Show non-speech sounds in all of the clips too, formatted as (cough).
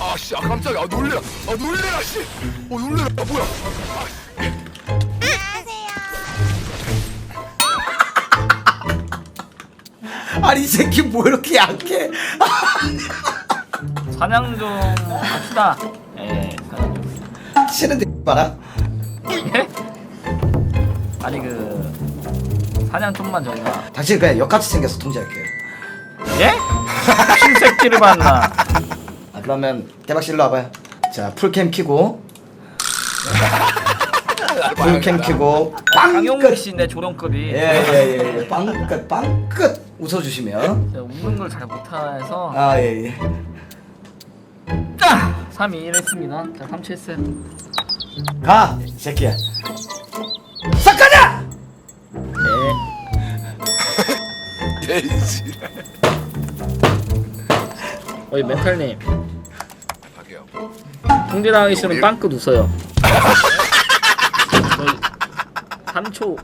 아씨 아 깜짝이야. 아 놀래라. 아 놀래라 씨어 놀래라. 아 뭐야. 아니 이 새끼 뭐 이렇게 약해? (laughs) 사냥 좀 합시다. 예, 사냥 좀. 싫은데 봐라. 예? 아니 그 사냥 좀만 저희가 당신 그냥 역같이 생겨서 통제할게요 예? 신새끼를 봤나? 아, 그러면 대박실로 와봐요 자 풀캠 키고 (laughs) 풀캠 키고 강용국 빵끝 씨인데 조령급이 예예 예 빵끝 빵끝 웃어주시면 제가 웃는 걸 잘 못해서 아 예예 아! 3, 2, 1 했습니다. 자, 3, 7 했어요. 가! 이 새끼야 싹 가자! 네. 예이지 어이 멘탈님 갈게요 통제당하기 싫으면 빵끝 웃어요. 저희 3초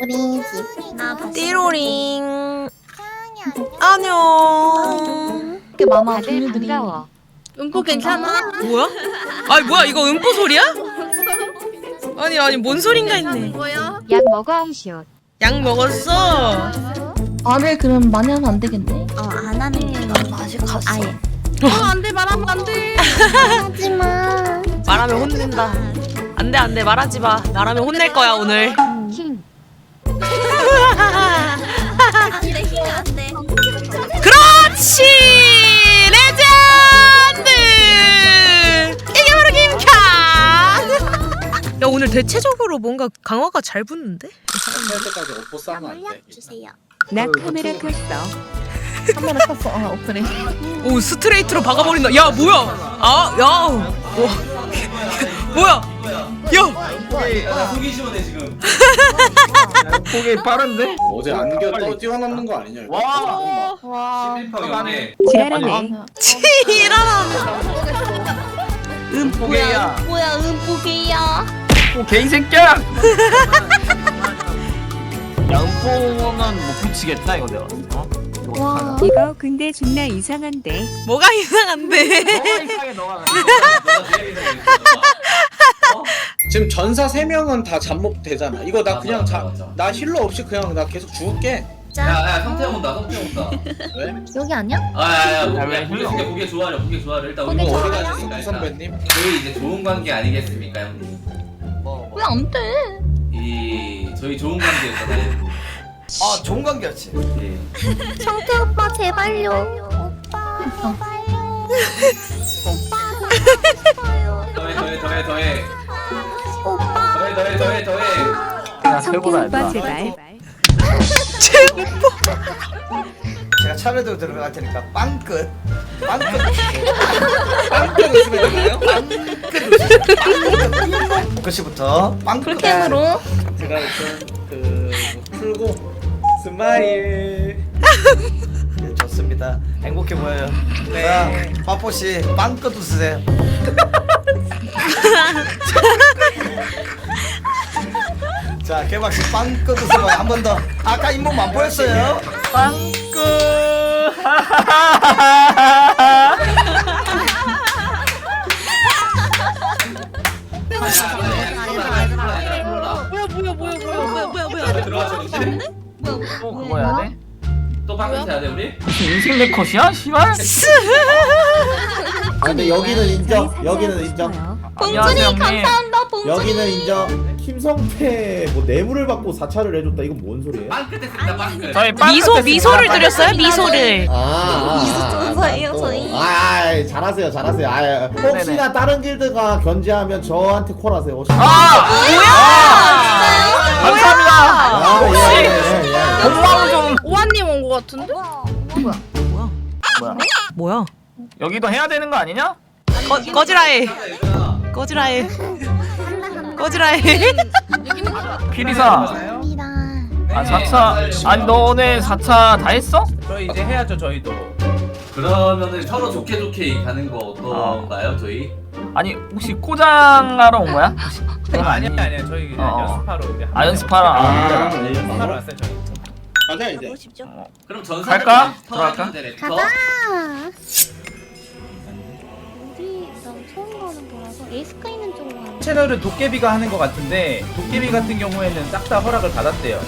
우리 집. 나 봤어. 띠로링 안녕 이렇게 많아 다들 종류들이. 반가워. 음포 괜찮아? 뭐야? 아니 뭐야 이거 음포 소리야? 아니 아니 뭔 소린가 했네 뭐야? 약 먹어 엉시옷. 약 먹었어 말을 그럼 많이 하면 안 되겠네. 어, 안 하는 게 아직 갔어. 아예. 어 안돼 말하면 안 돼 하지 마. 말하면 혼낸다 안돼 안돼 말하지 마 말하면 혼낼 거야 오늘 킹. 안돼 힘 안돼. 그렇지 야 오늘 대체적으로 뭔가 강화가 잘 붙는데? 물약 주세요. 나 카메라 켰어. 카메라 켰어. 아 오프닝. 오 스트레이트로 박아버린다 야 뭐야 아 야 와. 뭐야 야 폭이 (laughs) 빠른데? 어제 안겨 떠 뛰어넘는 거 아니냐 이거? 와! 와. 11평이네. 지랄하네. 일어나 음포게야. 뭐야 음보기야. 어, 개이 새끼야! 야, 음포는 못 붙이겠다, 이거 내가. 어? 이거 와. 어떡하냐. 이거 근데 존나 이상한데. 뭐가 이상한데 너가 이상해, 너가. 지금 전사 3명은 다 잡목 되잖아 이거 나 그냥 자, 나 힐러 없이 그냥 나 계속 죽을게 야야 성태형 온다 성태형 온다 왜? 여기 아니야? 아야야 야, 왜 보게 흘러? 보게 보게 좋아하려 보게 좋아하려 일단 우리? 어디가 수 있으니까 일단 선배님 저희 이제 좋은 관계 아니겠습니까 형님 뭐, 뭐. 왜 안 돼? 이 저희 좋은 관계였잖아요 아 좋은 관계였지 예. 성태 오빠 제발요. 오빠 제발요. 더해 더해 더해 더해 오빠. 더해 더해 더해 더해 내가 성태 최고다, 오빠 얘들아. 제발. 제가 차례대로 들어갈 테니까 빵끝 빵끝 빵끝 웃으면 되나요? 빵끝 끝이부터 빵끝 풀캠으로. 제가 일단 그 풀고 스마일. 네, 좋습니다. 행복해 보여요. 네. 빠뽀씨 빵끝 웃으세요. 자 개박 씨 빵끝 웃어봐요 한 번 더. 아까 잇몸 안 보였어요. 빵끝! (laughs) 뭐야 뭐야 뭐야 뭐야 뭐야 뭐야 뭐야 들어가서 이제 또 그거 해야 돼? 또 방금 해야 돼 우리? 무슨 인생 내 컷이야? 씨발? 아 근데 여기는 인정 저희 여기는 사진 인정 안녕하세요, 형님. 감사합니다 봉준이. 여기는 인정 김성태 뭐 뇌물을 받고 사찰을 해줬다 이건 뭔 소리예요? 빵끝 했습니다 빵끝 저희 미소. 미소를. 드렸어요 미소를 아, 아, 미수 아, 전사예요, 아, 또. 저희. 아, 아, 잘하세요 잘하세요 아, 혹시나. 다른 길드가 견제하면 저한테 콜하세요 혹시 아! 뭐야 감사합니다! 아, 예, 예, 예, 예. 좀. 오한님 온 거 같은데? 뭐야? 뭐야 여기도 해야 되는 거 아니냐? 거, 거지라해 거지라해 거지라 해 (laughs) (laughs) 피리사. 감사합니다. 아 4차. 아니 너 오늘 4차 다 했어? 저희 이제 해야죠 저희도 그러면은 서로 좋게 좋게 가는 거 어떤가요 저희? 아니 혹시 꼬장하러 온 거야? 혹시? 그건 아니야 아니야 저희 그냥 어. 연습하러 이제 아 연습하러 아, 아. 연습하러 왔어요 저희 맞아 이제 그럼 전사 갈까? 들어갈까? 가자. 처음 가는 거라서 에이스카 있는 쪽으로 가는 채널은 도깨비가 하는 것 같은데 도깨비 같은 경우에는 싹 다 허락을 받았대요. 야,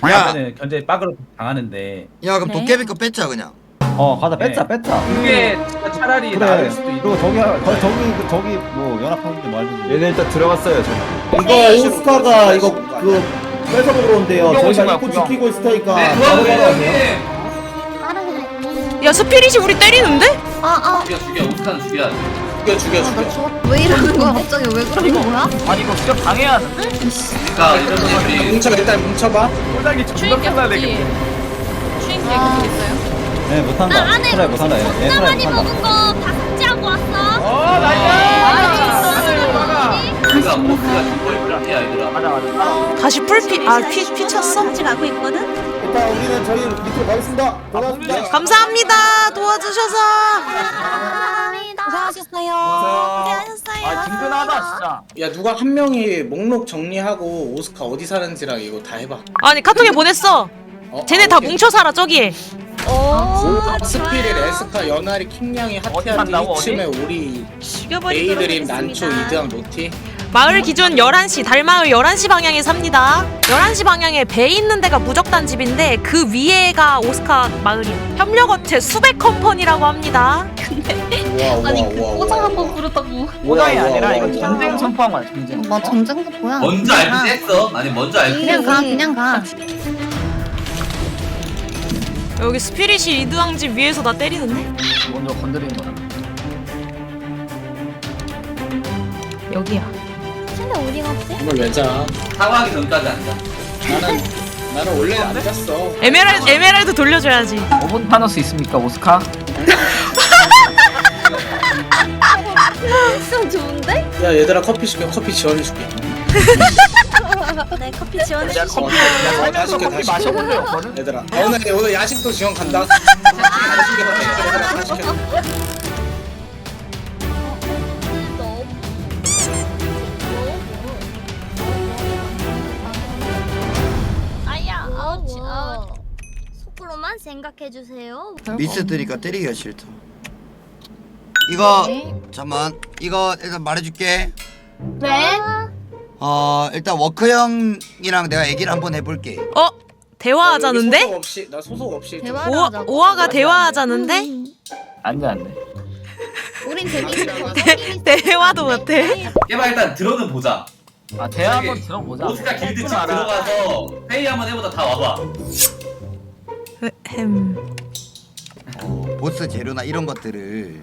그러면은 견제 빠그로 당하는데. 야 그럼 네. 도깨비 거 뺐자 그냥. 어 가자 뺐자 네. 뺐자. 그게 진짜 차라리 그래. 나을 수도 있고 그리고 저기 거- 저기 그- 저기 뭐 연합하는데 말든지 얘네 일단 들어갔어요 저 이거 오스카가 이거 그 뺏어 먹으러 온대요. 구경 저희가 입구 구경. 지키고 있을 테니까. 네 형님. 야 스피릿이 우리 때리는데? 아, 죽여 죽여. 우스카는 죽여야 돼 죽여 죽여 죽여. 아, 저, 왜 이러는 거야? 갑자기 왜 그러는 거야? 아니 이거 진짜 방해해야 하는데? 그러니까 이런 애들이 뭉쳐 일단 뭉쳐봐. 꼬장이 존나 끝나네. 근데 추인기 계속 있어요. 네 못한다. 그래 못한다. 얘얘 그래 못한다. 거다 삭제하고 왔어. 어 나이스! 우리가 보스가 거의 불피야 얘들아. 맞아 맞아. 다시 풀피 아피 피 쳤어? 지금 알고 있거든? 일단 우리는 저희 밑으로 가겠습니다. 고맙습니다. 감사합니다. 도와주셔서. 감사합니다. 고생하셨어요. 아 든든하다 진짜 야 누가 한 명이 목록 정리하고 오스카 어디 사는지랑 이거 다 해봐 아니 카톡에 보냈어. 어, 쟤네 아, 다 오케이. 뭉쳐 살아 저기에. 오, 스피릿, 에스카, 연아리, 킹냥이, 어디 산다고, 이침에 우리 죽여버리도록 에이드림, 난초, 하겠습니다. 이드랑 노티 마을 기준 11시 달마을 11시 방향에 삽니다. 11시 방향에 배 있는 데가 무적단 집인데 그 위에가 오스카 마을이야 협력업체 수백 컴퍼니라고 합니다. 아니 그 우와 한번 부르다고. 우와, 아니라 이거. 전쟁 선포한 거야 전쟁. 뭐 전쟁도 뭐야? 먼저 알고 했어. 아니 먼저 알고 그냥 가 그냥 가. 여기 스피릿이 리드왕 집 위에서 나 때리는데? 먼저 건드리는 거야. 여기야 어디 갔지? 이걸 왜자 사과하기 전까지 앉아 나는 나는 원래 안 잤어 에메랄드, 에메랄드 돌려줘야지 5분 타노스 있습니까 오스카? (laughs) 좀 좋은데? 야 얘들아 커피 시켜 커피 지원해줄게 내 (laughs) 커피 지원해. 커피 어, 살면서 게, 커피 다시 마셔본 적 없거든? 얘들아 아, 오늘 오늘 야식도 지원 간다 다 시켜 얘들아 다 시켜 생각해 주세요. 미스 드니까 때리기가 싫다. 이거 잠만 이거 일단 말해줄게. 왜? 어 일단 워크 형이랑 내가 얘기를 한번 해볼게. 어? 나 여기 대화하자는데? 소속 없이 나 소속 없이 좀- 오아, 오아가 대화하자는데? 안돼 안돼 우린 재밌는 대화도 못해 깨봐 일단 들어는 보자 아 대화 한번 들어보자 오스카 길드 집 알아. 들어가서 회의 한번 해보자 다 와봐 햄 어, 보스 재료나 이런 것들을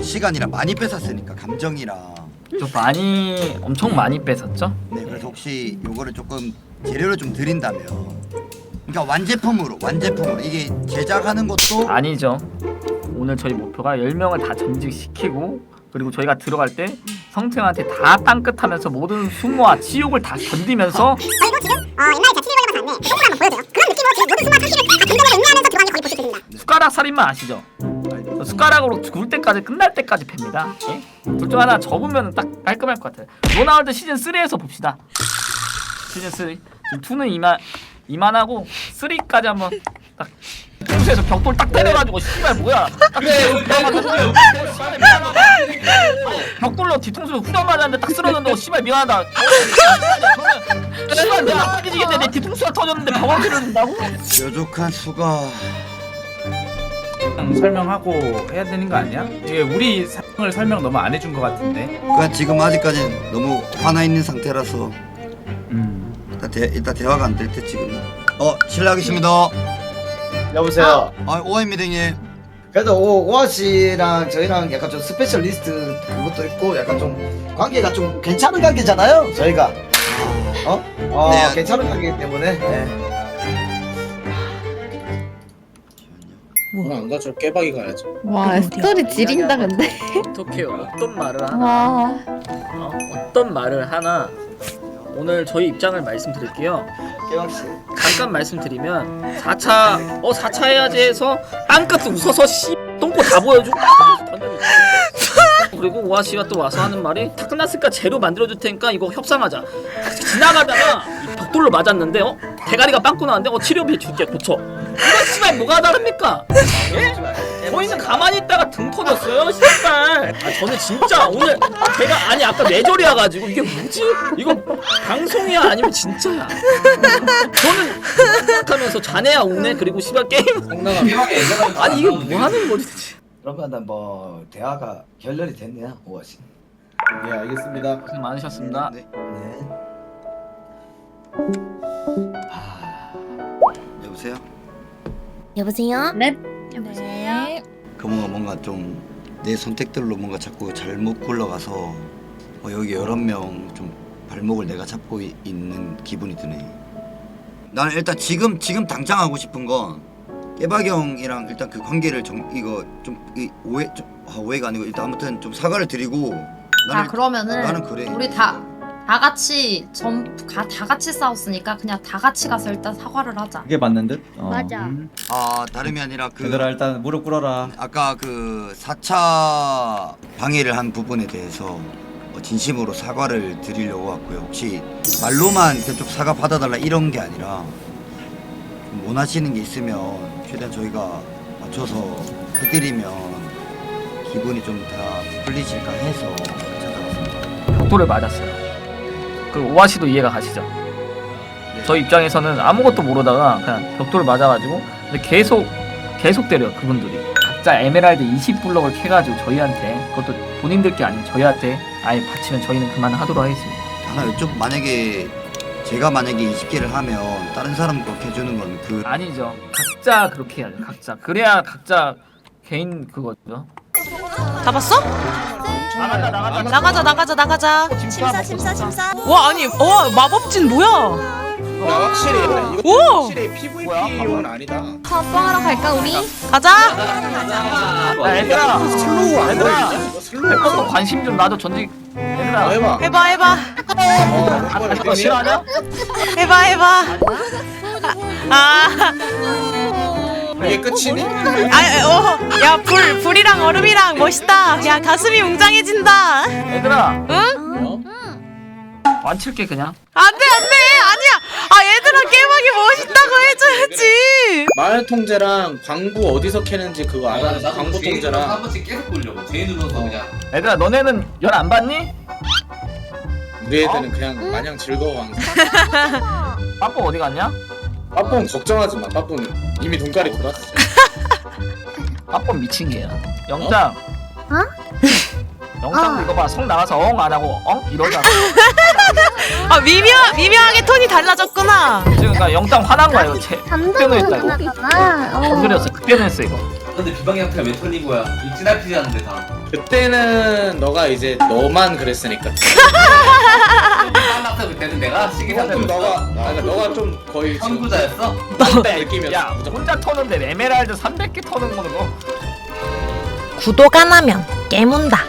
시간이랑 많이 뺏었으니까 감정이랑. 좀 많이 엄청 많이 뺏었죠? 네 그래서 혹시 요거를 조금 재료를 좀 드린다면. 그러니까 완제품으로 완제품으로 이게 제작하는 것도 아니죠 오늘 저희 목표가 10명을 다 전직시키고 그리고 저희가 들어갈 때 성태형한테 다 땅끝하면서 모든 수모와 지옥을 다 견디면서 숟가락 살인만 아시죠? 저 숟가락으로 죽을 때까지 끝날 때까지 팹니다. 예? 둘중 하나 접으면 딱 깔끔할 것 같아요. 로나울드 시즌 3에서 봅시다. 시즌 3. 지금 2는 이만 이만하고 3까지 한번 딱 통수에서 벽돌 딱 때려가지고 씨발 뭐야? 딱 맞았는데 벽돌로 뒤통수에 후렴 맞았는데 딱 쓰러졌는데 씨발 미안하다. 씨발 내가 아끼지겠네 내 뒤통수가 터졌는데 병원 필요된다고? 뾰족한 수가. 설명하고 해야 되는 거 아니야? 이게 우리 상황을 설명 너무 안 해준 것 같은데 그러니까 지금 아직까지 너무 화나 있는 상태라서 음 일단, 대, 일단 대화가 안 될 때 지금. 어 실례하겠습니다. 여보세요 아 오해입니다 형님. 그래도 오, 오아 씨랑 저희랑 약간 좀 스페셜리스트 그것도 있고 약간 좀 관계가 좀 괜찮은 관계잖아요 저희가 어? 어 네. 괜찮은 관계이기 때문에 네. 오늘 안 가죠 깨박이 가야지 와, 스토리 지린다 근데. 어떻게 어떤 말을 하나? 와. 어? 어떤 말을 하나? 오늘 저희 입장을 말씀드릴게요. 깨방 씨 잠깐 말씀드리면 4차 어 4차 해야지 해서 땅끝 웃어서 씨 똥꼬 다 보여주고 던져주고 (laughs) 그리고 오아 씨가 또 와서 하는 말이 다 끝났으니까 재료 만들어줄 테니까 이거 협상하자. 지나가다가 이 벽돌로 맞았는데 어 대가리가 빵꾸 나는데 어 치료비 줄게 고쳐. 이거 씨발 뭐가 다릅니까? 예? 저희는 가만히 있다가 등 터졌어요, 씨발. 아 저는 진짜 오늘 제가 아니 아까 뇌절이 와가지고 이게 뭐지? 이거 방송이야 아니면 진짜야? 저는 생각하면서 자네야 오네 그리고 씨발 게임 얘기하는 아니 이게 뭐 하는 거지? 그러면 뭐 대화가 결렬이 됐네요 오아 씨 예 알겠습니다 고생 많으셨습니다. 네. 네 여보세요? 여보세요? 네. 여보세요? 그 뭔가 뭔가 좀 내 선택들로 뭔가 자꾸 잘못 굴러가서 어, 여기 여러 명 좀 발목을 내가 잡고 이- 있는 기분이 드네. 나는 일단 지금 지금 당장 하고 싶은 건 깨박이 형이랑 일단 그 관계를 정 이거 좀 이, 오해 좀, 아, 오해가 아니고 일단 아무튼 좀 사과를 드리고 나는 아 그러면은 나는 그래. 우리 다. 다 같이 전다 다 같이 싸웠으니까 그냥 다 같이 가서 일단 사과를 하자. 그게 맞는 듯? 어. 맞아. 아 다름이 아니라 그 얘들아 일단 무릎 꿇어라 아까 그 4차 방해를 한 부분에 대해서 어, 진심으로 사과를 드리려고 왔고요. 혹시 말로만 그쪽 사과 받아달라 이런 게 아니라 좀 원하시는 게 있으면 최대한 저희가 맞춰서 해드리면 기분이 좀 다 풀리실까 해서 찾아왔습니다. 벽돌을 맞았어요. 그 오아 씨도 이해가 가시죠? 네. 저 입장에서는 아무것도 모르다가 그냥 벽돌을 맞아가지고 근데 계속 계속 때려요 그분들이 각자 에메랄드 20블럭을 캐가지고 저희한테 그것도 본인들 게 아닌 저희한테 아예 바치면 저희는 그만하도록 하겠습니다. 하나 여쭤 만약에 제가 만약에 20개를 하면 다른 사람 거 해주는 건 그 아니죠. 각자 그렇게 해야죠. 각자 그래야 각자 개인 그거죠. 잡았어? 나가자 나가자 나가자 나가자 나가자 심사 심사 심사. 와 아니 와 마법진 뭐야 나 확실히 이거 오! 확실히 PVP용은 아니다. 컵방하러 갈까 우리? 가자 야 얘들아 슬로우 안 얘들아 보이지? 이거 슬로우. 관심 좀 놔줘 전직 어, 얘들아 해봐. 해봐 해봐 어, 아, 해봐. 그 거 싫어하냐? 해봐 해봐 아, 이게 끝이니? 아 어 야 불 불이랑 얼음이랑 멋있다 야 가슴이 웅장해진다 얘들아 응? 어? 완칠게 그냥. 안 돼 안 돼 아니야 아 얘들아 깨박이 멋있다고 해줘야지 마을 통제랑 광부 어디서 캐는지 그거 알아? 광부 눌러서 한 통제랑 번씩 계속 보려고 제이 눌러서 어. 그냥 얘들아 너네는 열 안 받니? 우리 애들은 그냥 마냥 즐거워 항상. 빠뽀 어디 갔냐? 빠뽕 걱정하지 마. (laughs) 빠뽕 이미 돈가리 돌았어. 빠뽀 미친 개야. 영장. 어? 영장 어. (laughs) 이거 봐. 성 나가서 엉 안 하고 엉 이러잖아. (laughs) 아 미묘 미묘하게 톤이 달라졌구나 지금 그러니까 영장 화난 거야 이거. 제 급변했다 이거. 끝났잖아. 건드렸어. 급변했어 이거. 근데 비방이 형태가 왜 털린 거야 일진할피지 않는데 다 그때는 너가 이제 너만 그랬으니까. (laughs) 빨랐어 그때는 내가 시기 좀 상태였어 너가 아, 그러니까 너가 좀 거의 지금 선구자였어? 느낌이었어. 야. 혼자 터는데 에메랄드 300개 터는 거는 뭐. 구독 안 하면 깨문다